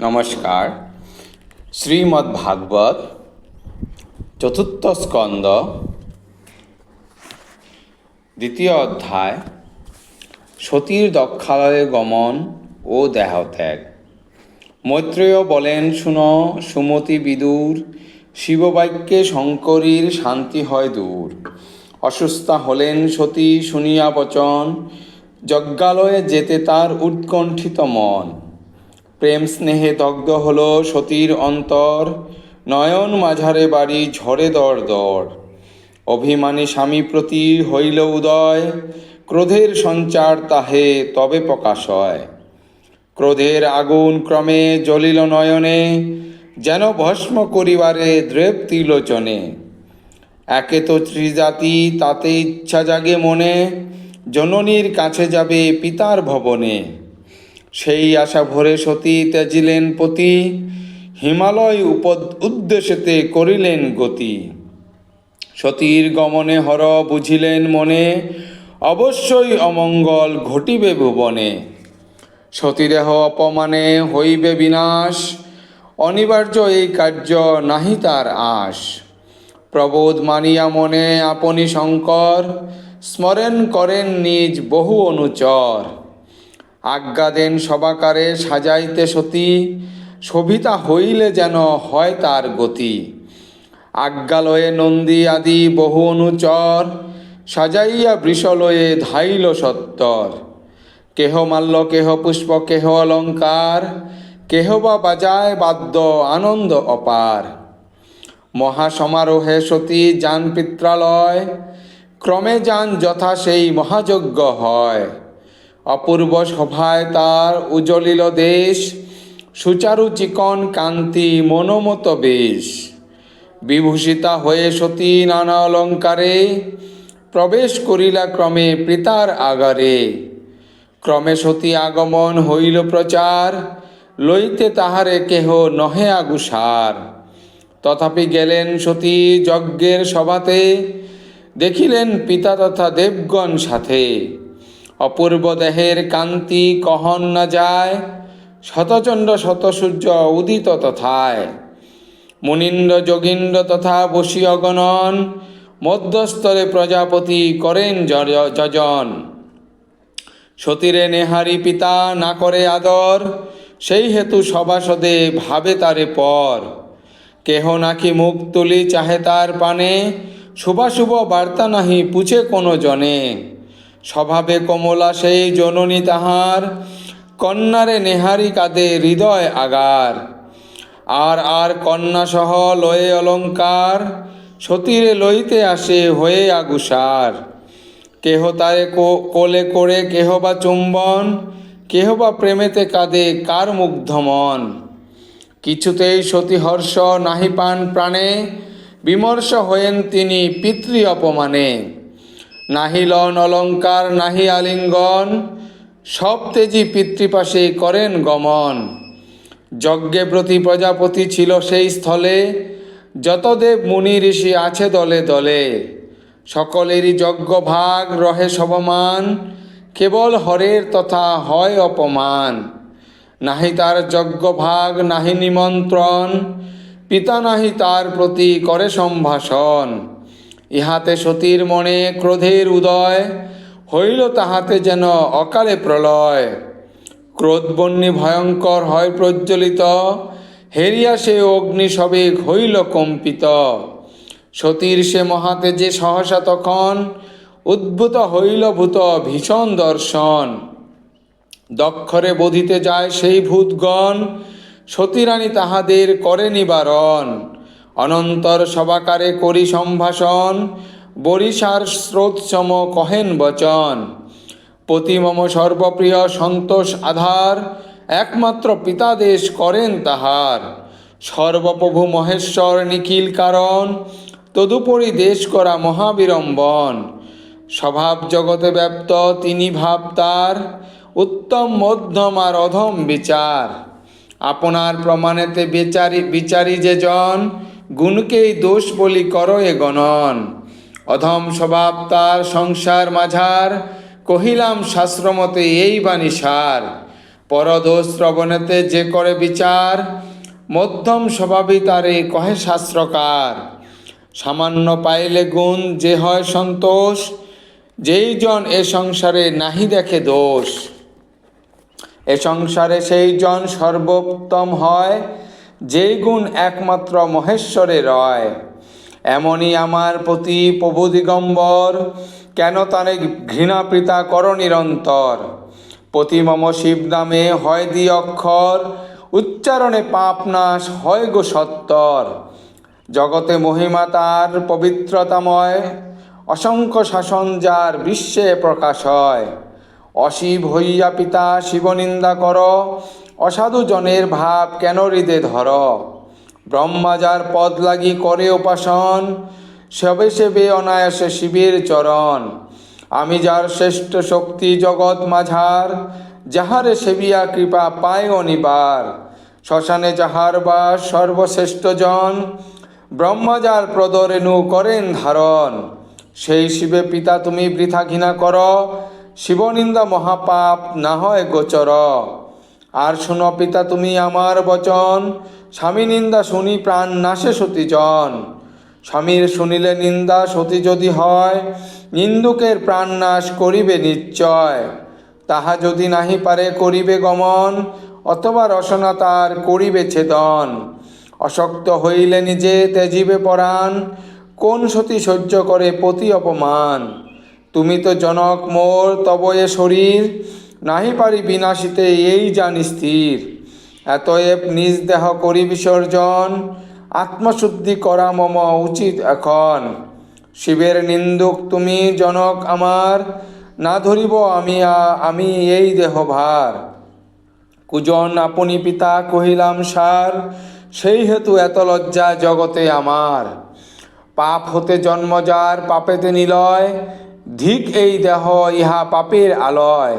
নমস্কার। শ্রীমদ্ ভাগবত চতুর্থ স্কন্দ দ্বিতীয় অধ্যায়, সতীর দক্ষালয়ে গমন ও দেহত্যাগ। মৈত্রেয় বলেন, শুনো, সুমতি বিদুর, শিববাক্যে শঙ্করীর শান্তি হয় দূর। অসুস্থা হলেন সতী, শুনিয়া বচন, যজ্ঞালয়ে যেতে তার উৎকণ্ঠিত মন। প্রেম স্নেহে দগ্ধ হল সতীর অন্তর, নয়ন মাঝারে বাড়ি ঝরে দর দর। অভিমানী স্বামী প্রতি হইল উদয়, ক্রোধের সঞ্চার তাহে তবে প্রকাশ হয় ক্রোধের আগুন ক্রমে জ্বলিল নয়নে, যেন ভস্ম করিবারে দ্রেপ ত্রিলোচনে একে তো ত্রিজাতি, তাতে ইচ্ছা জাগে মনে, জননীর কাছে যাবে পিতার ভবনে। সেই আশা ভরে সতী ত্যাজিলেন পতি, হিমালয় উপ উদ্দেশ্যেতে করিলেন গতি। সতীর গমনে হর বুঝিলেন মনে, অবশ্যই অমঙ্গল ঘটিবে ভুবনে। সতীদেহ অপমানে হইবে বিনাশ, অনিবার্য এই কার্য নাহি তার আশ। প্রবোধ মানিয়া মনে আপনি শঙ্কর, স্মরণ করেন নিজ বহু অনুচর। আজ্ঞা দেন সবাকারে, সাজাইতে সতী, শোভিতা হইলে যেন হয় তার গতি। আজ্ঞালয়ে নন্দী আদি বহু অনুচর, সাজাইয়া বৃষলয়ে ধাইল সত্তর। কেহ মাল্য, কেহ পুষ্প, কেহ অলঙ্কার, কেহ বা বাজায় বাদ্য আনন্দ অপার। মহাসমারোহে সতী যান পিত্রালয়, ক্রমে যান যথা সেই মহাযজ্ঞ হয়। অপূর্ব সভায় তার উজ্জ্বলিল দেশ সুচারু চিকন কান্তি মনোমত বেশ। বিভূষিতা হয়ে সতী নানা অলঙ্কারে প্রবেশ করিলা ক্রমে পিতার আগারে। ক্রমে সতী আগমন হইল প্রচার, লইতে তাহারে কেহ নহে আগুসার। তথাপি গেলেন সতী যজ্ঞের সভাতে, দেখিলেন পিতা তথা দেবগণ সাথে। অপূর্ব দেহের কান্তি কহন না যায়, শতচণ্ড শতসূর্য উদিত তথায়। মুনীন্দ্র যোগীন্দ্র তথা বসীয় গণন মধ্যস্তরে প্রজাপতি করেন যজন। সতীরে নেহারি পিতা না করে আদর, সেই হেতু সভাসদে ভাবে তারে পর। কেহ নাকি মুখ তুলি চাহে তার পানে, শুভাশুভ বার্তা নাহি পুছে কোনো জনে। স্বভাবে কমলা সেই জননী তাহার, কন্যারে নেহারি কাঁদে হৃদয় আগার। আর আর কন্যা সহ লয়ে অলঙ্কার, সতীরে লইতে আসে হয়ে আগুসার। কেহ তারে কোলে করে কেহ বা চুম্বন কেহ বা প্রেমেতে কাঁদে কার মুগ্ধ মন। কিছুতেই সতী হর্ষ নাহি পান প্রাণে, বিমর্ষ হয়েন তিনি পিতৃ অপমানে। নাহি লন অলঙ্কার নাহি আলিঙ্গন, সব তেজি পিতৃপাশে করেন গমন। যজ্ঞে প্রতি প্রজাপতি ছিল সেই স্থলে যত দেব মুনি ঋষি আছে দলে দলে। সকলেরই যজ্ঞ ভাগ রহে সবমান, কেবল হরের তথা হয় অপমান। নাহি তার যজ্ঞ ভাগ, নাহি নিমন্ত্রণ, পিতা নাহি তার প্রতি করে সম্ভাষণ। ইহাতে সতীর মনে ক্রোধের উদয়, হইল তাহাতে যেন অকালে প্রলয়। ক্রোধবন্যী ভয়ঙ্কর হয় প্রজ্বলিত, হেরিয়া সে অগ্নি সবে হইল কম্পিত। সতীর সে মহাতে যে সহসা তখন, উদ্ভূত হইল ভূত ভীষণ দর্শন। দক্ষরে বোধিতে যায় সেই ভূতগণ সতীরানী তাহাদের করে নিবারণ অনন্তর সবাকারে করি সম্ভাষণ, বরিশার স্রোতসম কহেন বচন। পতি মম সর্বপ্রিয় সন্তোষ আধার, একমাত্র পিতাদেশ করেন তাহার। সর্বপ্রভু মহেশ্বর নিখিল কারণ, তদুপরি দেশ করা মহাবিড়ম্বন। স্বভাব জগতে ব্যাপ্ত তিনি ভাব তার, উত্তম মধ্যম আর অধম বিচার। আপনার প্রমাণেতে বিচারি বিচারি যে জন গুণকেই দোষ বলি করো এ গণন। অধম স্বভাব তার সংসার মাঝার, কহিলাম শাস্ত্রমতে এই বাণী সার। পরদোষ শ্রবণেতে যে করে বিচার, মধ্যম স্বভাবই তারে কহে শাস্ত্রকার। সামান্য পাইলে গুণ যে হয় সন্তোষ, যেই জন এ সংসারে নাহি দেখে দোষ। এ সংসারে সেই জন সর্বোত্তম হয় যেই গুণ একমাত্র মহেশ্বরে রয়, এমনই আমার প্রতি প্রভু দিগম্বর, কেন তারে ঘৃণা পিতা কর নিরন্তর? প্রতি মম শিব নামে হয় দি অক্ষর, উচ্চারণে পাপ নাশ হয় গো সত্তর। জগতে মহিমা তার পবিত্রতাময়, অসংখ্য শাসন যার বিশ্বে প্রকাশ হয়। অশিব হইয়া পিতা শিবনিন্দা কর অসাধু জনের ভাব কেন হৃদে ধর? ব্রহ্মা যার পদ লাগি করে উপাসন, সবে সেবে অনায়াসে শিবের চরণ। আমি যার শ্রেষ্ঠ শক্তি জগৎ মাঝার, যাহারে সেবিয়া কৃপা পায় অনিবার। শ্মশানে যাহার বা সর্বশ্রেষ্ঠ জন ব্রহ্মা যার প্রদরেণু করেন ধারণ। সেই শিবে পিতা তুমি বৃথা ঘৃণা কর, শিবনিন্দা মহাপাপ না হয় গোচর। আর শুনো পিতা, তুমি আমার বচন। স্বামী নিন্দা শুনি, প্রাণ নাশে সতীজন স্বামীর শুনিলে নিন্দা সতী যদি হয়, নিন্দুকের প্রাণ নাশ করিবে নিশ্চয়। তাহা যদি নাহি পারে, করিবে গমন, অথবা রসনা তার করিবে ছেদন। অশক্ত হইলে নিজে তেজিবে পরাণ, কোন সতী সহ্য করে পতি অপমান। তুমি তো জনক মোর, তব এ শরীর নাহি পারি বিনাশিতে, এই জানি স্থির। এতএব নিজ দেহ করি বিসর্জন, আত্মশুদ্ধি করা মম উচিত এখন। শিবের নিন্দুক তুমি জনক আমার, না ধরিব আমি আমি এই দেহ ভার। কুজন আপনি পিতা কহিলাম, সার, সেই হেতু এত লজ্জা জগতে আমার। পাপ হতে জন্মজার পাপেতে নিলয়, ধিক এই দেহ ইহা পাপের আলয়।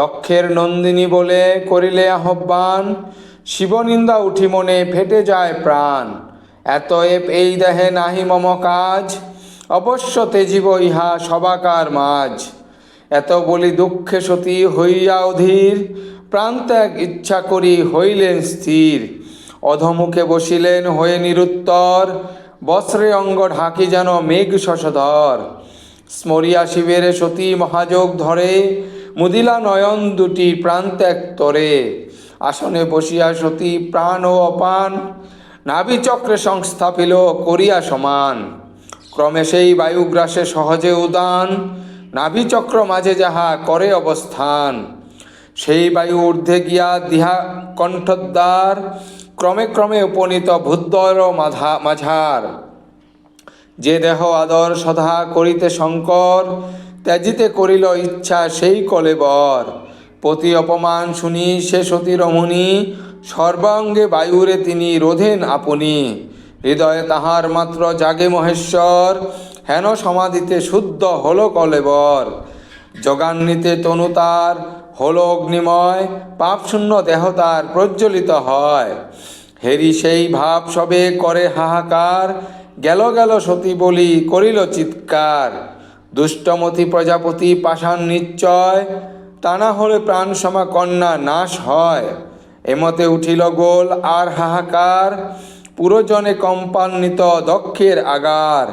দক্ষের নন্দিনী বলে করিলে আহ্বান, শিবনিন্দা উঠি মনে ফেটে যায় প্রাণ। এতএব এই দেহে নাহি মম কাজ, অবশ্য তেজিব ইহা সবাকার মাঝ এত বলি দুঃখে সতী হইয়া অধীর, প্রাণত্যাগ ইচ্ছা করি হইলেন স্থির। অধমুখে বসিলেন হয়ে নিরুত্তর, বস্ত্রে অঙ্গ ঢাকি যেন মেঘ শশধর। স্মরিয়া শিবের সতী মহাযোগ ধরে মুদিলা নয়ন দুটি প্রাণত্যাগ তরে। আসনে বসিয়া সতী প্রাণ ও অপান। নাভিচক্রে সংস্থাপিল করিয়া সমান। ক্রমে সেই বায়ুগ্রাসে সহজে উদান। নাভিচক্র মাঝে যাহা করে অবস্থান। সেই বায়ু ঊর্ধ্বে গিয়া দিহা কণ্ঠদ্বার। ক্রমে ক্রমে উপনীত ভূদ্বর মাধা মাঝার। যে দেহ আদর সদা করিতে শঙ্কর ত্যাজিতে করিল ইচ্ছা সেই কলেবর পতি অপমান শুনি সে সতী রমণী, সর্বাঙ্গে বায়ুরে তিনি রোধেন আপনি। হৃদয়ে তাহার মাত্র জাগে মহেশ্বর, হেন সমাধিতে শুদ্ধ হল কলেবর জগান্বিতে তনু তার, হল অগ্নিময়, পাপশূন্য দেহ তার প্রজ্বলিত হয়। হেরি সেই ভাব সবে করে হাহাকার, গেল গেল সতী বলি করিল চিৎকার। দুষ্টমতি প্রজাপতি পাষাণ নিশ্চয়, তা না হলে প্রাণ সমা কন্যা নাশ হয়। এমতে উঠিল গোল আর হাহাকার, পুরোজনে কম্পান্বিত দক্ষের আগার।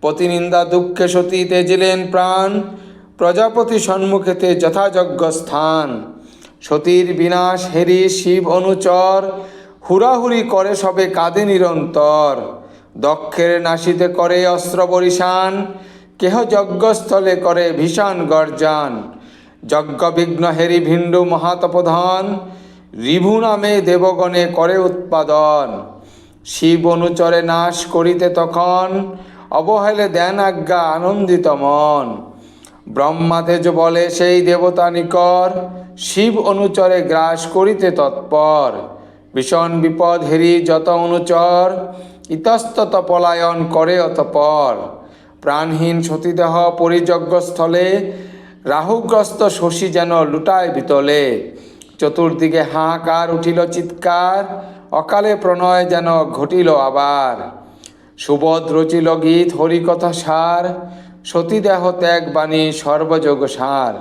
প্রতিনিন্দা দুঃখে সতী তেজিলেন প্রাণ, প্রজাপতি সম্মুখেতে যথাযোগ্য স্থান। সতীর বিনাশ হেরি শিব অনুচর, হুড়াহুড়ি করে সবে কাঁদে নিরন্তর। দক্ষের নাশিতে করে অস্ত্র বরিশান কেহ যজ্ঞস্থলে করে ভীষণ গর্জন। যজ্ঞ বিঘ্ন হেরি ভিণ্ডু মহাতপধন, রিভু নামে দেবগণে করে উৎপাদন। শিব অনুচরে নাশ করিতে তখন অবহেলে দেন আজ্ঞা আনন্দিত মন। ব্রহ্মাতেজ বলে সেই দেবতা নিকর, শিব অনুচরে গ্রাস করিতে তৎপর। ভীষণ বিপদ হেরি যত অনুচর, ইতস্তত পলায়ন করে অতপর। প্রাণহীন সতীদেহ পরিযজ্ঞস্থলে রাহুগ্রস্ত শশী যেন লুটায় বিতলে চতুর্দিকে হাহাকার উঠিল চিৎকার, অকালে প্রণয় যেন ঘটিল আবার। সুবোধ রচিল গীত, হরিকথা সার, সতীদেহ ত্যাগ বাণী সর্বযোগ সার।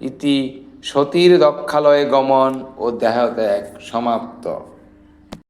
ইতি সতীর দক্ষালয়ে গমন ও দেহত্যাগ সমাপ্ত।